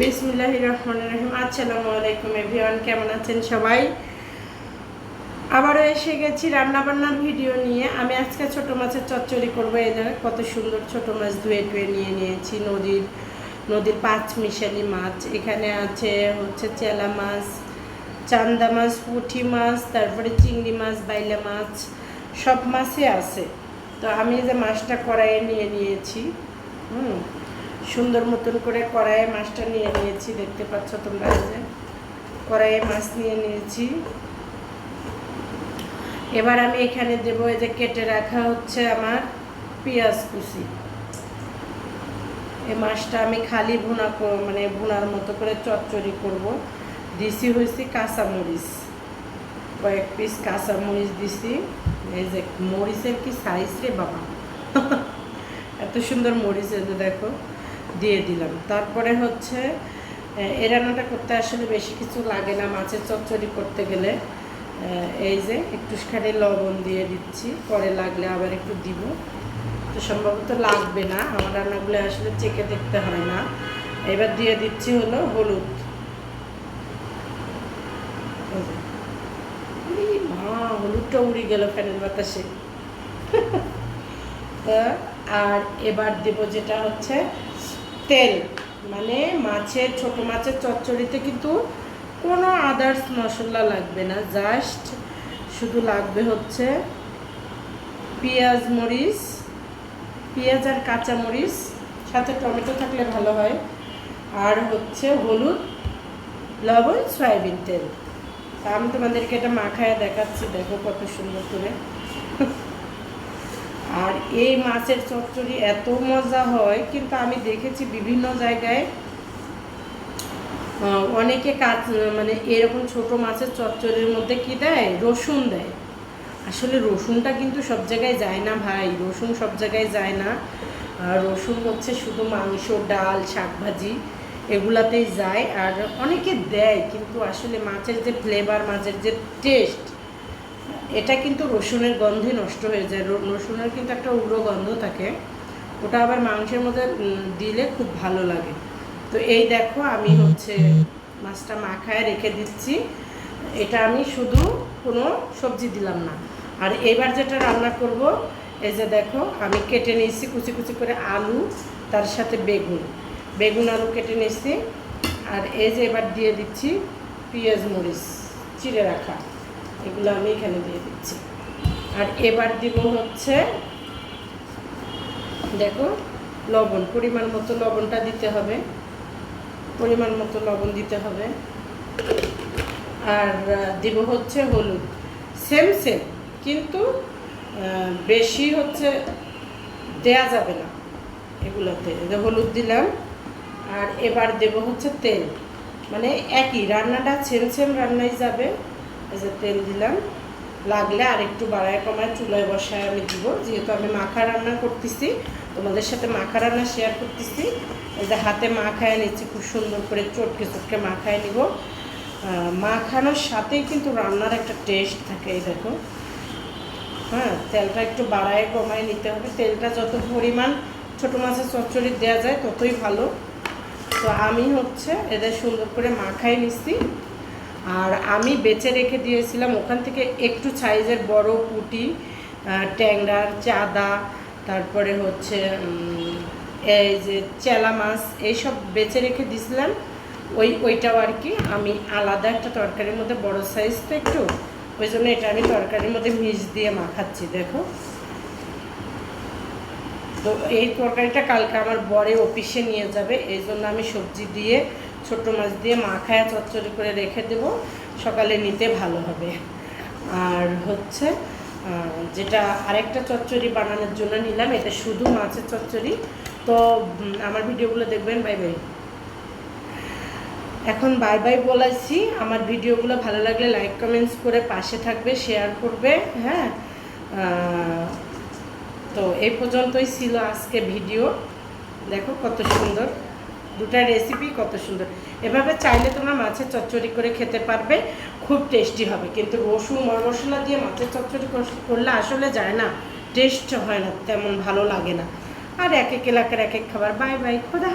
বিসমিল্লাহ রহমান রহিম। আসসালামু আলাইকুম এভরিওয়ান, কেমন আছেন সবাই? আবারও এসে গেছি রান্নাবান্নার ভিডিও নিয়ে। আমি আজকে ছোট মাছের চচ্চড়ি করব। জায়গায় কত সুন্দর ছোট মাছ ধুয়ে ধুয়ে নিয়ে নিয়েছি। নদীর নদীর পাঁচ মিশালি মাছ। এখানে আছে হচ্ছে চেলা মাছ, চান্দা মাছ, পুঁটি মাছ, তারপরে চিংড়ি মাছ, বাইলা মাছ, সব মাছই আছে। তো আমি যে মাছটা কড়াইয়ে নিয়ে নিয়েছি। হুম। সুন্দর মতন করে কড়াইয়ে মাছটা নিয়ে নিয়েছি, দেখতে পাচ্ছ তোমরা যে। কড়াইয়ে মাছ নিয়ে নিয়েছি। এবার আমি এখানে দেবো এই যে কেটে রাখা হচ্ছে আমার পেঁয়াজ কুচি। এই মাছটা আমি খালি ভুনা মানে ভুনার মতো করে চচ্চড়ি করব। দিছি হয়েছি কাঁচামরিচ। কয়েক পিস কাঁচামরিচ দিছি। এই যে মরিচের কি সাইজ রে বাবা? এত সুন্দর মরিচ এই যে দেখো। দিয়ে দিলাম। তারপরে হচ্ছে এই রান্নাটা করতে আসলে বেশি কিছু লাগে না, মাছের চচ্চড়ি করতে গেলে। এই যে একটু একটুখানি লবণ দিয়ে দিচ্ছি, পরে লাগলে আবার একটু দিব। তো সম্ভবত লাগবে না, আমার রান্নাগুলো আসলে চেকে দেখতে হয় না। এবার দিয়ে দিচ্ছি হলো হলুদ। মা, হলুদটা উড়ে গেল ফ্যানের বাতাসে। আর এবার দেব যেটা হচ্ছে তেল মানে মাছের, ছোট মাছের চচ্চড়িতে কিন্তু কোনো আদার্স মশলা লাগবে না জাস্ট শুধু লাগবে হচ্ছে পেঁয়াজ মরিচ, পেঁয়াজ আর কাঁচা মরিচ, সাথে টমেটো থাকলে ভালো হয়, আর হচ্ছে হলুদ, লবণ, সয়াবিন তেল। আমি তোমাদেরকে এটা মাখায় দেখাচ্ছি, দেখো কত সুন্দর করে। আর এই মাছের চচ্চড়ি এত মজা হয়, কিন্তু আমি দেখেছি বিভিন্ন জায়গায় অনেকে কাজ মানে এরকম ছোট মাছের চচ্চড়ির মধ্যে কি দেয়? রসুন দেয়। আসলে রসুনটা কিন্তু সব জায়গায় যায় না ভাই, রসুন সব জায়গায় যায় না। আর রসুন হচ্ছে শুধু মাংস, ডাল, শাকভাজি, এগুলাতেই যায়। আর অনেকে দেয়, কিন্তু আসলে মাছের যে ফ্লেভার মাছের যে টেস্ট এটা কিন্তু রসুনের গন্ধে নষ্ট হয়ে যায়। রসুনের কিন্তু একটা উগ্র গন্ধ থাকে। ওটা আবার মাংসের মধ্যে দিলে খুব ভালো লাগে। তো এই দেখো, আমি হচ্ছে মাছটা মাখায় রেখে দিচ্ছি। এটা আমি শুধু কোনো সবজি দিলাম না। আর এবার যেটা রান্না করব, এই যে দেখো, আমি কেটে নিয়েছি কুচি কুচি করে আলু, তার সাথে বেগুন। বেগুন, আলু কেটে নিয়েছি। আর এই যে এবার দিয়ে দিচ্ছি পেঁয়াজ, মরিচ, চিড়ে রাখা। এগুলো আমি এখানে দিয়ে দিচ্ছি। আর এবার দিব হচ্ছে, দেখো, লবণ, পরিমাণ মতো লবণটা দিতে হবে। পরিমাণ মতো লবণ দিতে হবে। আর দিব হচ্ছে হলুদ। সেম সেম, কিন্তু বেশি হচ্ছে দেয়া যাবে না এগুলোতে। হলুদ দিলাম। আর এবার দেব হচ্ছে তেল। মানে একই, রান্নাটা সেম সেম রান্নাই যাবে। এই যে তেল দিলাম। লাগলে আর একটু বাড়ায় কমায়, চুলায় বসায় আমি দিব। যেহেতু আমি মাখা রান্না করতেছি, তোমাদের সাথে মাখা রান্না শেয়ার করতেছি। এই যে হাতে মাখায় নিচ্ছি, খুব সুন্দর করে চটকে চটকে মাখায় নিব। মাখানোর সাথেই কিন্তু রান্নার একটা টেস্ট থাকে, এই দেখো। হ্যাঁ তেলটা একটু বাড়ায় কমায় নিতে হবে। তেলটা যত পরিমাণ ছোটো মাছের চচ্চড়ি দেওয়া যায়, ততই ভালো। তো আমি হচ্ছে এদের সুন্দর করে মাখাই নিচ্ছি। আর আমি বেছে রেখে দিয়েছিলাম ওখান থেকে একটু সাইজের বড় পুটি ট্যাংরার চাদা, তারপরে হচ্ছে এই যে চেলা মাছ, এইসব বেছে রেখে দিয়েছিলাম। ওই, ওইটাও আর কি, আমি আলাদা একটা তরকারির মধ্যে, বড় সাইজ তো একটু, ওই জন্য এটা আমি তরকারির মধ্যে মিষ দিয়ে মাখাচ্ছি, দেখো। তো এই তরকারিটা কালকে আমার বরে অফিসে নিয়ে যাবে, এই জন্য আমি সবজি দিয়ে ছোট মাছ দিয়ে মাখায়া চচ্চড়ি করে রেখে দেব। সকালে নিতে ভালো হবে। আর হচ্ছে যেটা আরেকটা চচ্চড়ি বানানোর জন্য নিলাম, এটা শুধু মাছের চচ্চড়ি। তো আমার ভিডিওগুলো দেখবেন বাই বাই এখন বাই বাই বলেছি। আমার ভিডিওগুলো ভালো লাগলে লাইক কমেন্টস করে পাশে থাকবে শেয়ার করবে হ্যাঁ? তো এই পর্যন্তই ছিল আজকে ভিডিও। দেখো কত সুন্দর। দুটা রেসিপি কত সুন্দর। এভাবে চাইলে তোমরা মাছের চচ্চড়ি করে খেতে পারবে, খুব টেস্টি হবে। কিন্তু রসুন মশলা দিয়ে মাছের চচ্চড়ি করলে আসলে যায় না টেস্ট হয় না, তেমন ভালো লাগে না। আর এক এক এলাকার এক এক খাবার। বাই বাই খোদা।